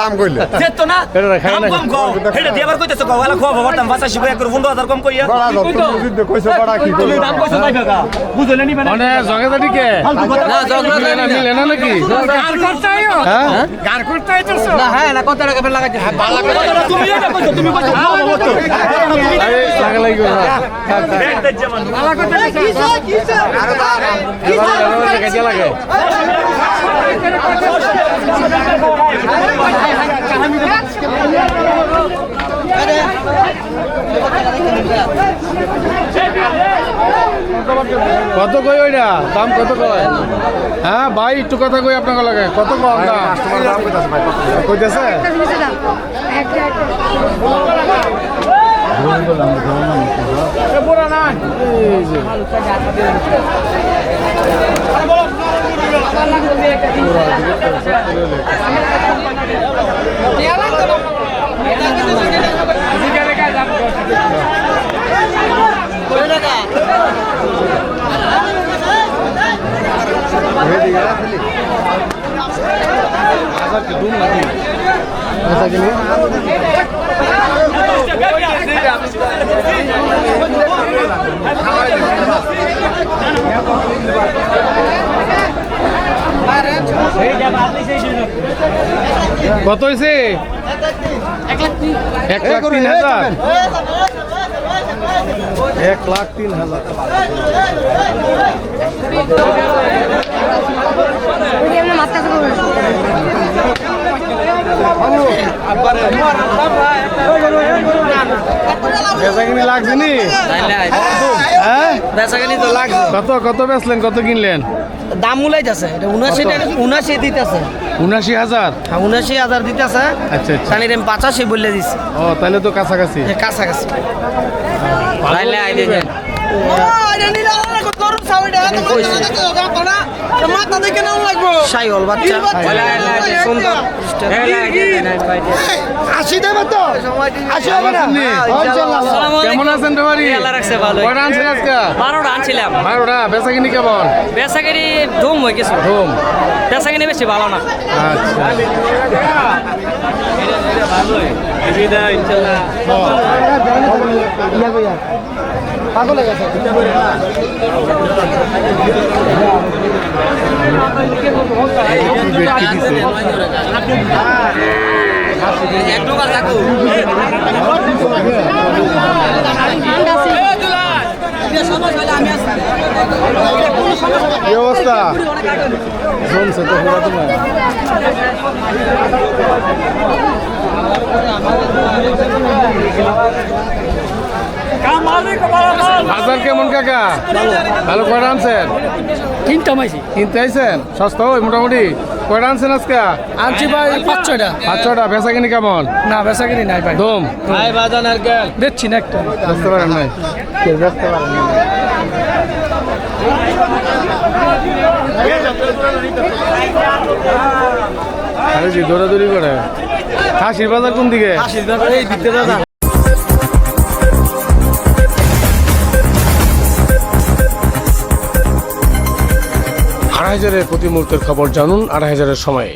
দাম কইলে। যেত না দাম কম কও। দিয়ে আবার কইতেছ কও এলা খোয়া ভরতাম বাসা শিখে একর 15000 কম কইয়া। বড়া লোক তুমি যদি কইছো বড়া কি তুমি দাম কইছো তাই কাকা বুঝলে না? মানে জগাদাটি কে না মিলে না মিলে না নাকি? হ্যাঁ? না হ্যাঁ না কত টাকা লাগাইছে? তুমি এটা কইছো তুমি কইছো ভরতো আরে লাগা লাগি না থাক থাক ব্যাগ দে লাগে কত কই ওইটা? দাম কত কয়? হ্যাঁ ভাই একটু কথা কই আপনাকে লাগে। কত কম দাম কইতাছে ভাই কইতেছে? কি ডুম নাকি হাজার কিনে কত হয়েছে? এক লাখ তিন হাজার। এক লাখ তিন হাজার। বেচা কিনে লাগছে নি হ্যাঁ? তো লাগছে। কত কত বেচলেন কত কিনলেন? দাম উলাইতেছে উনাশি টাকা উনাশি দিতেছে। উনাশি হাজার? হ্যাঁ উনাশি হাজার দিতেছে। আচ্ছা আচ্ছা। তাহলে আমি পাঁচাশি বললে দিচ্ছি ও তাহলে তো কাছাকাছি। কাছাকাছি। তাহলে আইডিয়া সাইল বাচ্চা। সুন্দর কেমন আছেন বেমারি আল্লাহ রাখছে ভালো। কয়টা আনছেন আজকে? বারোটা আনছিলাম। বারোটা? বেচা কিনি কেমন? বেচাকারি ধুম হয়ে গেছে ধুম? বেচাকারি বেশি ভালো না। আচ্ছা। দিছে কি অবস্থা? জমছে তো পুরা তোমার বাজার কেমন কাকা? ভালো কয়টা আনছেন? তিনটা মাইছি। কিনতে আইছেন? সস্তা ওই মোটামুটি। কয়টা আনছেন আজকে? আনছি ভাই পাঁচ ছয়টা। পাঁচ ছটা বেচা কিনি কেমন? না বেচাকারি নাই ভাই। দম ভাই বাজার গেল। দেখছি না একটা। বুঝতে পারেন নাই? বুঝতে পারেন আরে জি দৌড়াদৌড়ি করে। খাসির বাজার কোন দিকে? এই দিতে দাদা। হাজারের প্রতি মুহূর্তের খবর জানুন আড়াই হাজারের সময়ে।